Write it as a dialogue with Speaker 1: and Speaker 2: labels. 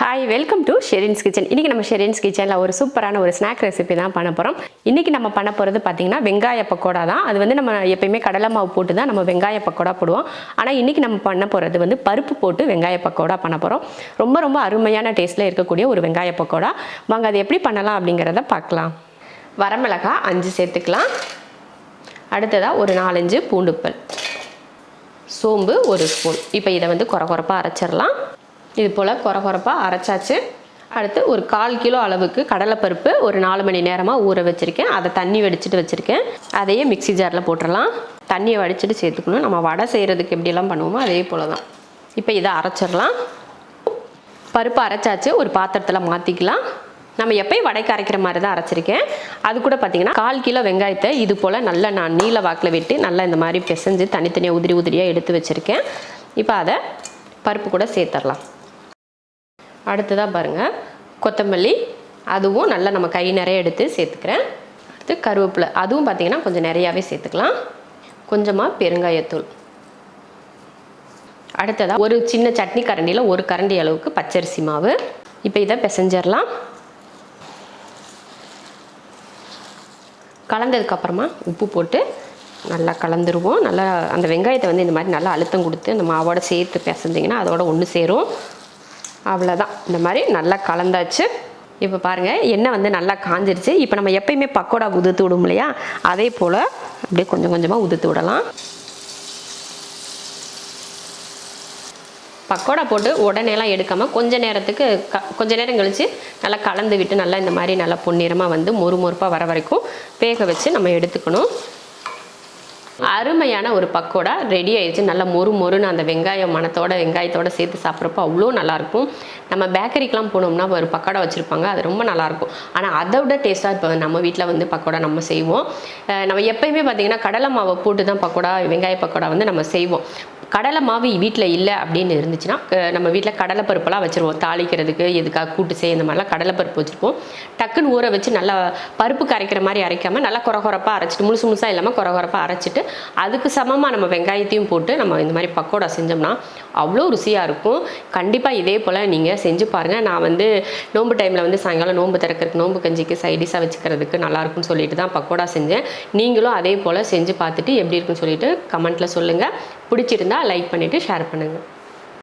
Speaker 1: Hi welcome to Sherin's kitchen இன்றைக்கி நம்ம ஷெரின்ஸ் கிச்சனில் ஒரு சூப்பரான ஒரு ஸ்நாக் ரெசிபி தான் பண்ண போகிறோம் இன்றைக்கி நம்ம பண்ண போகிறது பார்த்திங்கன்னா வெங்காய பக்கோடா தான். அது வந்து நம்ம எப்பயுமே கடலை மாவு போட்டு தான் நம்ம வெங்காய பக்கோடா போடுவோம். ஆனால் இன்றைக்கி நம்ம பண்ண போகிறது வந்து பருப்பு போட்டு வெங்காய பக்கோடா பண்ண போகிறோம் ரொம்ப ரொம்ப அருமையான டேஸ்ட்டில் இருக்கக்கூடிய ஒரு வெங்காய பக்கோடா. வாங்க அது எப்படி பண்ணலாம் அப்படிங்கிறத பார்க்கலாம். வரமிளகா அஞ்சு சேர்த்துக்கலாம். அடுத்ததாக ஒரு நாலஞ்சு பூண்டுப்பல் சோம்பு ஒரு ஸ்பூன். இப்போ இதை வந்து குறை குறைப்பாக அரைச்சிடலாம். இது போல் குறை குறைப்பாக அரைச்சாச்சு. அடுத்து ஒரு கால் கிலோ அளவுக்கு கடலைப்பருப்பு ஒரு நாலு மணி நேரமாக ஊற வச்சுருக்கேன். அதை தண்ணி வடிச்சிட்டு வச்சுருக்கேன். அதையே மிக்ஸி ஜாரில் போட்டுடலாம் தண்ணியை வடிச்சிட்டு சேர்த்துக்கணும். நம்ம வடை செய்கிறதுக்கு எப்படியெல்லாம் பண்ணுவோமோ அதே போல் தான் இப்போ இதை அரைச்சிடலாம். பருப்பு அரைச்சாச்சு. ஒரு பாத்திரத்தில் மாற்றிக்கலாம் நம்ம எப்பயும் வடைக்கு அரைக்கிற மாதிரி தான் அரைச்சிருக்கேன். அது கூட பார்த்தீங்கன்னா கால் கிலோ வெங்காயத்தை இது போல் நல்லா நான் நீல வாக்கில் வெட்டி நல்லா இந்த மாதிரி பிசைஞ்சு தனித்தனியாக உதிரி உதிரியாக எடுத்து வச்சுருக்கேன். இப்போ அதை பருப்பு கூட சேர்த்துடலாம். அடுத்ததாக பாருங்கள் கொத்தமல்லி அதுவும் நல்லா நம்ம கை நிறைய எடுத்து சேர்த்துக்கிறேன். அடுத்து கருவேப்பிலை அதுவும் பார்த்திங்கன்னா கொஞ்சம் நிறையாவே சேர்த்துக்கலாம். கொஞ்சமாக பெருங்காயத்தூள். அடுத்ததாக ஒரு சின்ன சட்னி கரண்டியில் ஒரு கரண்டி அளவுக்கு பச்சரிசி மாவு. இப்போ இதை பிசைஞ்சிடலாம். கலந்ததுக்கப்புறமா உப்பு போட்டு நல்லா கலந்துருவோம். நல்லா அந்த வெங்காயத்தை வந்து இந்த மாதிரி நல்லா அழுத்தம் கொடுத்து அந்த மாவோட சேர்த்து பிசைஞ்சிங்கன்னா அதோட ஒன்று சேரும். அவ்வளோதான் இந்த மாதிரி நல்லா கலந்தாச்சு. இப்போ பாருங்கள் எண்ணெய் வந்து நல்லா காஞ்சிருச்சு. இப்போ நம்ம எப்பயுமே பக்கோடா உதுத்து விடும் இல்லையா? அதே போல் அப்படியே கொஞ்சம் கொஞ்சமாக உதுத்து விடலாம். பக்கோடா போட்டு உடனேலாம் எடுக்காமல் கொஞ்ச நேரத்துக்கு க கொஞ்ச நேரம் கழித்து நல்லா கலந்து விட்டு நல்லா இந்த மாதிரி நல்லா பொன்னிறமாக வந்து மொறு மொறுப்பாக வர வரைக்கும் வேக வச்சு நம்ம எடுத்துக்கணும். அருமையான ஒரு பக்கோடா ரெடி ஆயிடுச்சு நல்லா மொறு மொறுன்னு அந்த வெங்காயம் மணத்தோட வெங்காயத்தோட சேர்த்து சாப்பிட்றப்போ அவ்வளோ நல்லாயிருக்கும். நம்ம பேக்கரிக்கெலாம் போனோம்னா ஒரு பக்கோடா வச்சுருப்பாங்க. அது ரொம்ப நல்லாயிருக்கும். ஆனால் அதை விட டேஸ்ட்டாக இப்போ நம்ம வீட்டில் வந்து பக்கோடா நம்ம செய்வோம். நம்ம எப்பயுமே பார்த்திங்கன்னா கடலை மாவை போட்டு தான் பக்கோடா வெங்காய பக்கோடா வந்து நம்ம செய்வோம். கடலை மாவு வீட்டில் இல்லை அப்படின்னு இருந்துச்சுன்னா நம்ம வீட்டில் கடலை பருப்பெல்லாம் வச்சுருவோம். தாளிக்கிறதுக்கு எதுக்காக கூட்டு செய்ய இந்த மாதிரிலாம் கடலை பருப்பு வச்சுருப்போம். டக்குன்னு ஊற வச்சு நல்லா பருப்பு கரைக்கிற மாதிரி அரைக்காமல் நல்லா குறகுறப்பாக அரைச்சிட்டு முழுசு முழுசாக இல்லாமல் குறகுறப்பாக அரைச்சிட்டு அதுக்கு சமமாக நம்ம வெங்காயத்தையும் போட்டு நம்ம இந்த மாதிரி பக்கோடா செஞ்சோம்னா அவ்வளோ ருசியாக இருக்கும். கண்டிப்பாக இதே போல் நீங்கள் செஞ்சு பாருங்கள் நான் வந்து நோன்பு டைமில் வந்து சாயங்காலம் நோன்பு திறக்கிறதுக்கு நோம்பு கஞ்சிக்கு சைடிஷாக வச்சுக்கிறதுக்கு நல்லாயிருக்கும்னு சொல்லிட்டு தான் பக்கோடா செஞ்சேன். நீங்களும் அதே போல் செஞ்சு பார்த்துட்டு எப்படி இருக்குன்னு சொல்லிட்டு கமெண்ட்டில் சொல்லுங்கள் பிடிச்சிருந்தா லைக் பண்ணிவிட்டு ஷேர் பண்ணுங்கள்